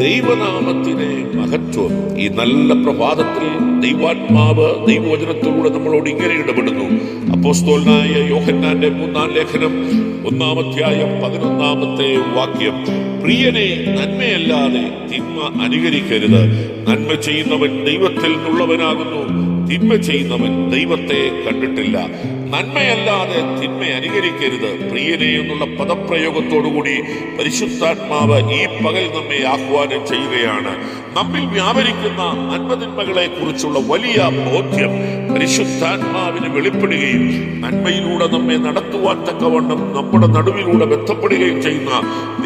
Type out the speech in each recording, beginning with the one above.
ദൈവനാമത്തിലെ മഹത്വം. ഈ നല്ല പ്രഭാതത്തിൽ ദൈവാത്മാവ് ദൈവവചനത്തിലൂടെ നമ്മളോട് ഇങ്ങനെ ഇടപെടുന്നു. അപ്പോസ്തോലനായ യോഹന്നാന്റെ മൂന്നാം ലേഖനം ഒന്നാമധ്യായം പതിനൊന്നാമത്തെ വാക്യം. പ്രിയനെ നന്മയല്ലാതെ തിന്മ അനുകരിക്കരുത്. നന്മ ചെയ്യുന്നവൻ ദൈവത്തിൽ നിന്നുള്ളവനാകുന്നു. തിന്മ ചെയ്യുന്നവൻ ദൈവത്തെ കണ്ടിട്ടില്ല. നന്മയല്ലാതെ തിന്മ അനുകരിക്കരുത്. പ്രിയനെ എന്നുള്ള പദപ്രയോഗത്തോടുകൂടി പരിശുദ്ധാത്മാവ് ഈ പകൽ നമ്മെ ആഹ്വാനം ചെയ്യുകയാണ്. നമ്മിൽ വ്യാപരിക്കുന്ന നന്മതിന്മകളെ കുറിച്ചുള്ള വലിയ ബോധ്യം പരിശുദ്ധാത്മാവിന് വെളിപ്പെടുകയും നന്മയിലൂടെ നമ്മെ നടത്തുവാൻ തക്കവണ്ണം നമ്മുടെ നടുവിലൂടെ ബന്ധപ്പെടുകയും ചെയ്യുന്ന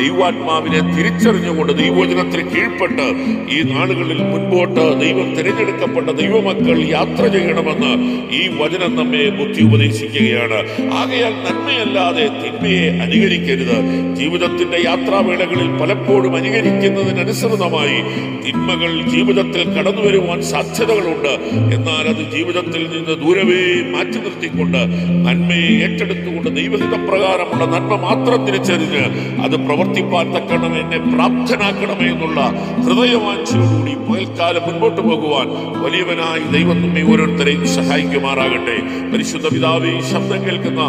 ദൈവാത്മാവിനെ തിരിച്ചറിഞ്ഞുകൊണ്ട് ദൈവോചനത്തിന് കീഴ്പ്പെട്ട് ഈ നാളുകളിൽ മുൻപോട്ട് ദൈവം തിരഞ്ഞെടുക്കപ്പെട്ട ദൈവമക്കൾ യാത്ര ചെയ്യണമെന്ന് ഈ വചനം നമ്മെ ബുദ്ധി ഉപദേശിക്കുകയാണ്. ആകയാൽ നന്മയല്ലാതെ തിന്മയെ അനുകരിക്കരുത്. ജീവിതത്തിന്റെ യാത്രാവേളകളിൽ പലപ്പോഴും അനുകരിക്കുന്നതിനനുസൃതമായി തിന്മകൾ ജീവിതത്തിൽ കടന്നു വരുവാൻ സാധ്യതകളുണ്ട്. എന്നാൽ അത് ജീവിതത്തിൽ നിന്ന് ദൂരവേ മാറ്റി നിർത്തിക്കൊണ്ട് നന്മയെ ഏറ്റെടുത്തുകൊണ്ട് ദൈവഹിത പ്രകാരമുള്ള നന്മ മാത്രം തിരിച്ചറിഞ്ഞ് അത് പ്രവർത്തിപ്പാൻ തക്കണം എന്നെ പ്രാപ്തനാക്കണമേ എന്നുള്ള ഹൃദയവാഞ്ചയോടുകൂടി പകൽക്കാലം മുൻപോട്ട് പോകുവാൻ വലിയവനായി ദൈവം നമ്മെ ഓരോരുത്തരെയും സഹായിക്കുമാറാകട്ടെ. പരിശുദ്ധ പിതാവേ ഈ ശബ്ദം കേൾക്കുന്ന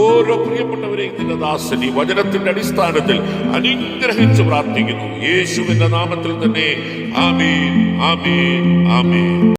ഓരോ പ്രിയപ്പെട്ടവരെയും നിന്റെ ദാസനി വചനത്തിന്റെ അടിസ്ഥാനത്തിൽ അനുഗ്രഹിച്ച് പ്രാർത്ഥിക്കുന്നു. യേശുവിന്റെ നാമത്തിൽ തന്നെ ആമീൻ ആമീൻ ആമീൻ.